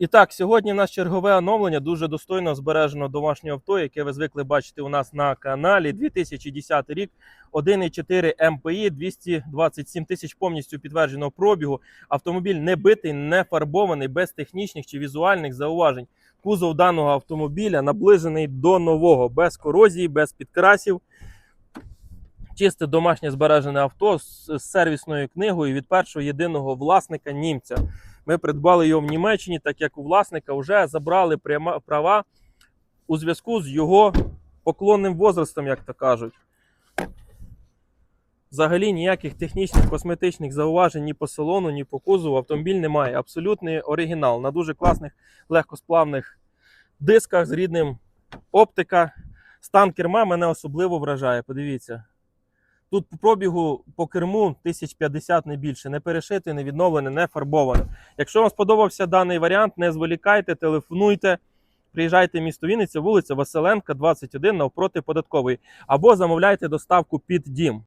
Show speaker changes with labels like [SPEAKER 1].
[SPEAKER 1] І так, сьогодні в нас чергове оновлення дуже достойно збережено домашнє авто, яке ви звикли бачити у нас на каналі. 2010 рік, 1,4 МПІ, 227 тисяч повністю підтвердженого пробігу. Автомобіль не битий, не фарбований, без технічних чи візуальних зауважень. Кузов даного автомобіля наближений до нового, без корозії, без підкрасів. Чисте домашнє збережене авто з сервісною книгою від першого єдиного власника німця. Ми придбали його в Німеччині, так як у власника вже забрали права у зв'язку з його поклонним возрастом, як то кажуть. Взагалі ніяких технічних косметичних зауважень ні по салону, ні по кузову автомобіль немає. Абсолютний оригінал на дуже класних легкосплавних дисках з рідним оптика. Стан керма мене особливо вражає. Подивіться. Тут по пробігу по керму 1050 не більше, не перешити, не відновлене, не фарбоване. Якщо вам сподобався даний варіант, не зволікайте, телефонуйте, приїжджайте в місто Вінниця, вулиця Василенка, 21 навпроти податкової, або замовляйте доставку під дім.